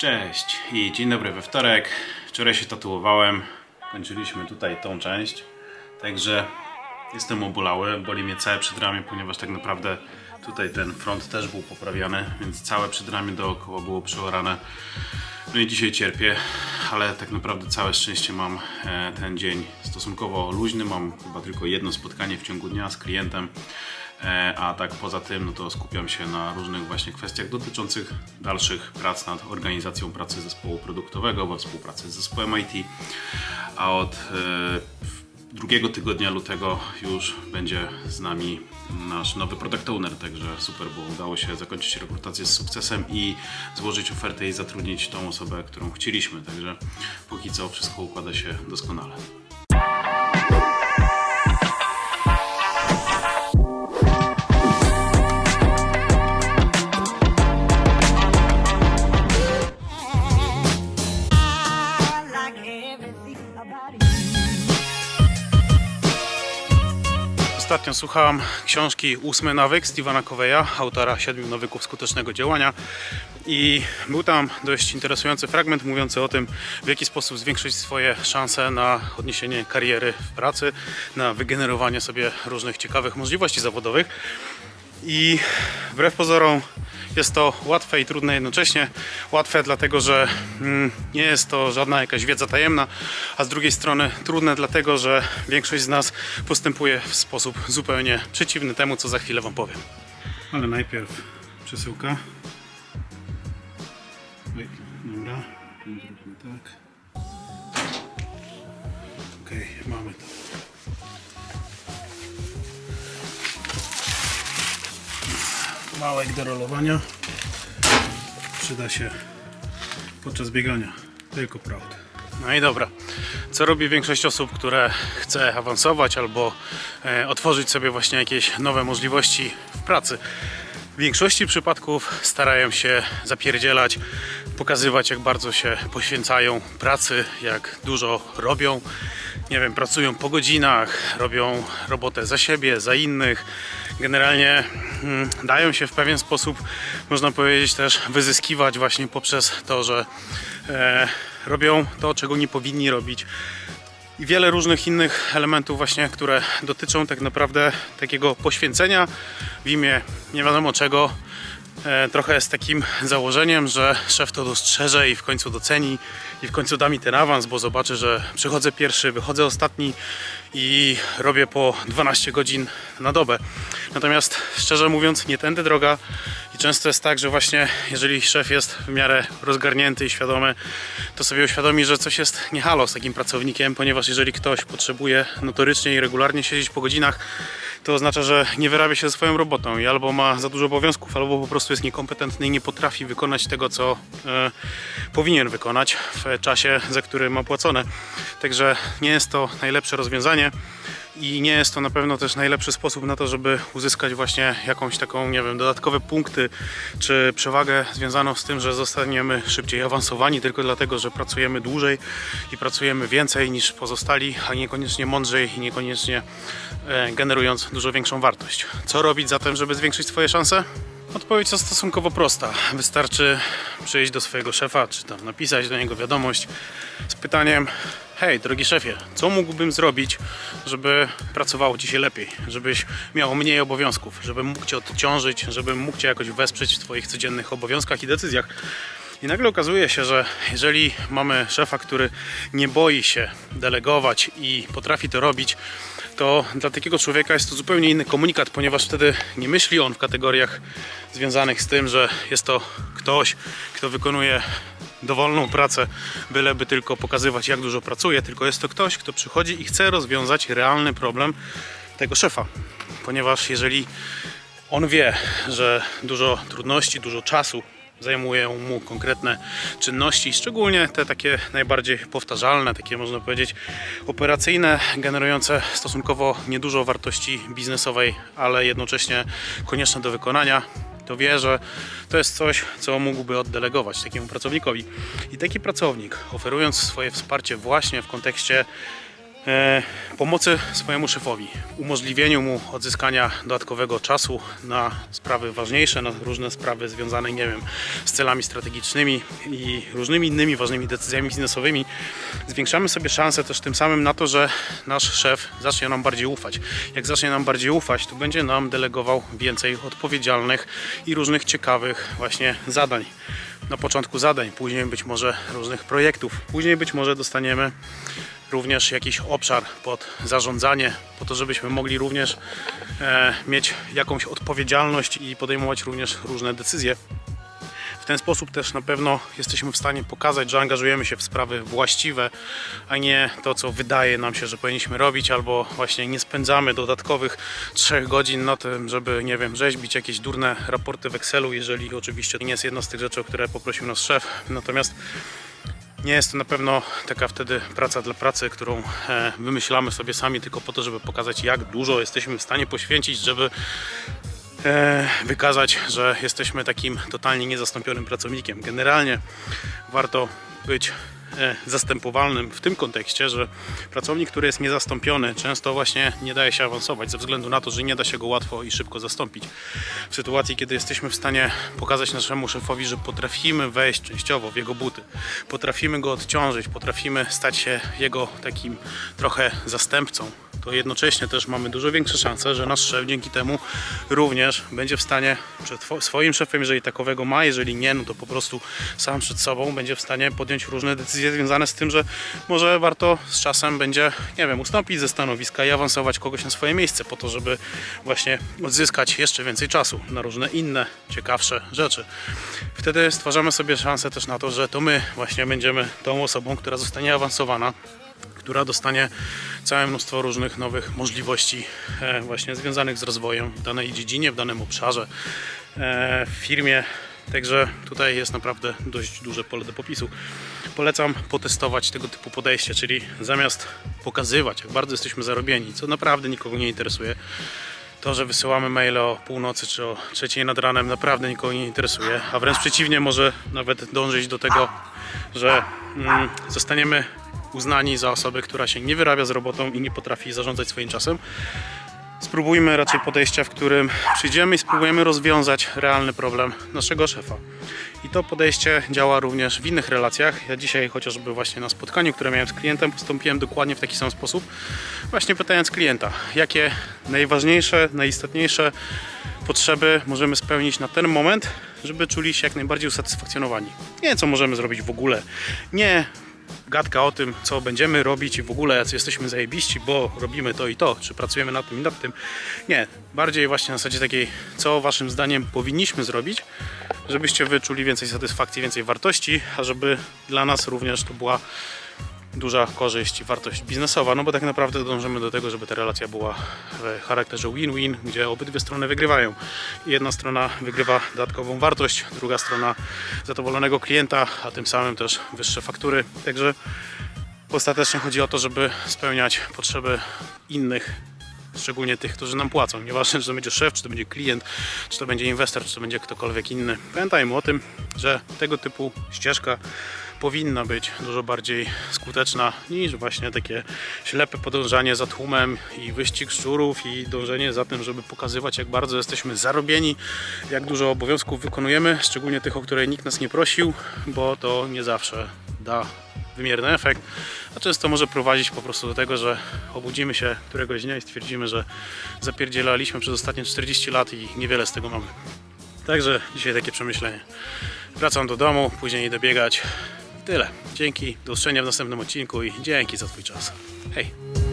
Cześć i dzień dobry we wtorek. Wczoraj się tatuowałem. Kończyliśmy tutaj tą część. Także jestem obolały. Boli mnie całe przedramię, ponieważ tak naprawdę tutaj ten front też był poprawiany, więc całe przedramię dookoła było przeorane. No i dzisiaj cierpię, ale tak naprawdę całe szczęście mam e, ten dzień stosunkowo luźny. Mam chyba tylko jedno spotkanie w ciągu dnia z klientem. E, A tak poza tym, no to skupiam się na różnych właśnie kwestiach dotyczących dalszych prac nad organizacją pracy zespołu produktowego we współpracy z zespołem IT. A od e, drugiego tygodnia lutego już będzie z nami nasz nowy product owner, także super, bo udało się zakończyć rekrutację z sukcesem i złożyć ofertę i zatrudnić tą osobę, którą chcieliśmy. Także póki co wszystko układa się doskonale. Ostatnio słuchałem książki Ósmy nawyk Stevena Coveya, autora siedmiu nawyków skutecznego działania i był tam dość interesujący fragment mówiący o tym, w jaki sposób zwiększyć swoje szanse na odniesienie kariery w pracy, na wygenerowanie sobie różnych ciekawych możliwości zawodowych. I wbrew pozorom jest to łatwe i trudne jednocześnie. Łatwe dlatego, że mm, nie jest to żadna jakaś wiedza tajemna, a z drugiej strony trudne dlatego, że większość z nas postępuje w sposób zupełnie przeciwny temu, co za chwilę Wam powiem. Ale najpierw przesyłka. Oj, dobra, zróbmy tak. Okej, mamy to. Małek do rolowania. Przyda się podczas biegania. Tylko proud. No i dobra. Co robi większość osób, które chce awansować albo e, otworzyć sobie właśnie jakieś nowe możliwości w pracy? W większości przypadków starają się zapierdzielać, pokazywać jak bardzo się poświęcają pracy, jak dużo robią. Nie wiem, pracują po godzinach, robią robotę za siebie, za innych. Generalnie mm, dają się w pewien sposób, można powiedzieć, też wyzyskiwać właśnie poprzez to, że e, robią to, czego nie powinni robić i wiele różnych innych elementów właśnie, które dotyczą tak naprawdę takiego poświęcenia w imię nie wiadomo czego. E, trochę z takim założeniem, że szef to dostrzeże i w końcu doceni i w końcu da mi ten awans, bo zobaczy, że przychodzę pierwszy, wychodzę ostatni i robię po 12 godzin na dobę. Natomiast szczerze mówiąc, nie tędy droga i często jest tak, że właśnie jeżeli szef jest w miarę rozgarnięty i świadomy, to sobie uświadomi, że coś jest nie halo z takim pracownikiem, ponieważ jeżeli ktoś potrzebuje notorycznie i regularnie siedzieć po godzinach, to oznacza, że nie wyrabia się ze swoją robotą i albo ma za dużo obowiązków, albo po prostu jest niekompetentny i nie potrafi wykonać tego, co e, powinien wykonać w czasie, za który ma płacone. Także nie jest to najlepsze rozwiązanie i nie jest to na pewno też najlepszy sposób na to, żeby uzyskać właśnie jakąś taką, nie wiem, dodatkowe punkty czy przewagę związaną z tym, że zostaniemy szybciej awansowani tylko dlatego, że pracujemy dłużej i pracujemy więcej niż pozostali, a niekoniecznie mądrzej i niekoniecznie generując dużo większą wartość. Co robić zatem, żeby zwiększyć swoje szanse? Odpowiedź jest stosunkowo prosta. Wystarczy przyjść do swojego szefa, czy tam napisać do niego wiadomość z pytaniem: Hej, drogi szefie, co mógłbym zrobić, żeby pracowało ci się lepiej, żebyś miał mniej obowiązków, żebym mógł cię odciążyć, żebym mógł cię jakoś wesprzeć w twoich codziennych obowiązkach i decyzjach. I nagle okazuje się, że jeżeli mamy szefa, który nie boi się delegować i potrafi to robić, to dla takiego człowieka jest to zupełnie inny komunikat, ponieważ wtedy nie myśli on w kategoriach związanych z tym, że jest to ktoś, kto wykonuje dowolną pracę, byleby tylko pokazywać, jak dużo pracuje, tylko jest to ktoś, kto przychodzi i chce rozwiązać realny problem tego szefa. Ponieważ jeżeli on wie, że dużo trudności, dużo czasu zajmują mu konkretne czynności, szczególnie te takie najbardziej powtarzalne, takie można powiedzieć operacyjne, generujące stosunkowo niedużo wartości biznesowej, ale jednocześnie konieczne do wykonania, to wie, że to jest coś, co mógłby oddelegować takiemu pracownikowi. I taki pracownik, oferując swoje wsparcie właśnie w kontekście pomocy swojemu szefowi, umożliwieniu mu odzyskania dodatkowego czasu na sprawy ważniejsze, na różne sprawy związane, nie wiem, z celami strategicznymi i różnymi innymi ważnymi decyzjami biznesowymi. Zwiększamy sobie szansę też tym samym na to, że nasz szef zacznie nam bardziej ufać. Jak zacznie nam bardziej ufać, to będzie nam delegował więcej odpowiedzialnych i różnych ciekawych właśnie zadań na początku zadań, później być może różnych projektów, później być może dostaniemy również jakiś obszar pod zarządzanie, po to, żebyśmy mogli również e, mieć jakąś odpowiedzialność i podejmować również różne decyzje. W ten sposób też na pewno jesteśmy w stanie pokazać, że angażujemy się w sprawy właściwe, a nie to, co wydaje nam się, że powinniśmy robić, albo właśnie nie spędzamy dodatkowych trzech godzin na tym, żeby, nie wiem, rzeźbić jakieś durne raporty w Excelu, jeżeli oczywiście nie jest jedna z tych rzeczy, o które poprosił nas szef. Natomiast nie jest to na pewno taka wtedy praca dla pracy, którą e, wymyślamy sobie sami tylko po to, żeby pokazać, jak dużo jesteśmy w stanie poświęcić, żeby e, wykazać, że jesteśmy takim totalnie niezastąpionym pracownikiem. Generalnie warto być zastępowalnym w tym kontekście, że pracownik, który jest niezastąpiony, często właśnie nie daje się awansować ze względu na to, że nie da się go łatwo i szybko zastąpić. W sytuacji, kiedy jesteśmy w stanie pokazać naszemu szefowi, że potrafimy wejść częściowo w jego buty, potrafimy go odciążyć, potrafimy stać się jego takim trochę zastępcą, to jednocześnie też mamy dużo większe szanse, że nasz szef dzięki temu również będzie w stanie przed swoim szefem, jeżeli takowego ma, jeżeli nie, no to po prostu sam przed sobą będzie w stanie podjąć różne decyzje związane z tym, że może warto z czasem będzie, nie wiem, ustąpić ze stanowiska i awansować kogoś na swoje miejsce po to, żeby właśnie odzyskać jeszcze więcej czasu na różne inne, ciekawsze rzeczy. Wtedy stwarzamy sobie szansę też na to, że to my właśnie będziemy tą osobą, która zostanie awansowana która dostanie całe mnóstwo różnych nowych możliwości e, właśnie związanych z rozwojem w danej dziedzinie, w danym obszarze, e, w firmie. Także tutaj jest naprawdę dość duże pole do popisu. Polecam potestować tego typu podejście, czyli zamiast pokazywać, jak bardzo jesteśmy zarobieni, co naprawdę nikogo nie interesuje, to, że wysyłamy maile o północy czy o trzeciej nad ranem naprawdę nikogo nie interesuje, a wręcz przeciwnie może nawet dążyć do tego, że mm, zostaniemy uznani za osobę, która się nie wyrabia z robotą i nie potrafi zarządzać swoim czasem. Spróbujmy raczej podejścia, w którym przyjdziemy i spróbujemy rozwiązać realny problem naszego szefa. I to podejście działa również w innych relacjach. Ja dzisiaj chociażby właśnie na spotkaniu, które miałem z klientem, postąpiłem dokładnie w taki sam sposób. Właśnie pytając klienta, jakie najważniejsze, najistotniejsze potrzeby możemy spełnić na ten moment, żeby czuli się jak najbardziej usatysfakcjonowani. Nie co możemy zrobić w ogóle. Nie gadka o tym, co będziemy robić i w ogóle jacy jesteśmy zajebiści, bo robimy to i to, czy pracujemy nad tym i nad tym. Nie, bardziej właśnie na zasadzie takiej, co waszym zdaniem powinniśmy zrobić, żebyście wyczuli więcej satysfakcji, więcej wartości, a żeby dla nas również to była duża korzyść i wartość biznesowa, no bo tak naprawdę dążymy do tego, żeby ta relacja była w charakterze win-win, gdzie obydwie strony wygrywają. Jedna strona wygrywa dodatkową wartość, druga strona zadowolonego klienta, a tym samym też wyższe faktury. Także ostatecznie chodzi o to, żeby spełniać potrzeby innych szczególnie tych, którzy nam płacą. Nieważne, czy to będzie szef, czy to będzie klient, czy to będzie inwestor, czy to będzie ktokolwiek inny. Pamiętajmy o tym, że tego typu ścieżka powinna być dużo bardziej skuteczna niż właśnie takie ślepe podążanie za tłumem i wyścig szczurów i dążenie za tym, żeby pokazywać jak bardzo jesteśmy zarobieni, jak dużo obowiązków wykonujemy, szczególnie tych, o które nikt nas nie prosił, bo to nie zawsze da wymierny efekt, a często może prowadzić po prostu do tego, że obudzimy się któregoś dnia i stwierdzimy, że zapierdzielaliśmy przez ostatnie 40 lat i niewiele z tego mamy. Także dzisiaj takie przemyślenie. Wracam do domu, później idę biegać. Tyle. Dzięki, do usłyszenia w następnym odcinku i dzięki za Twój czas. Hej!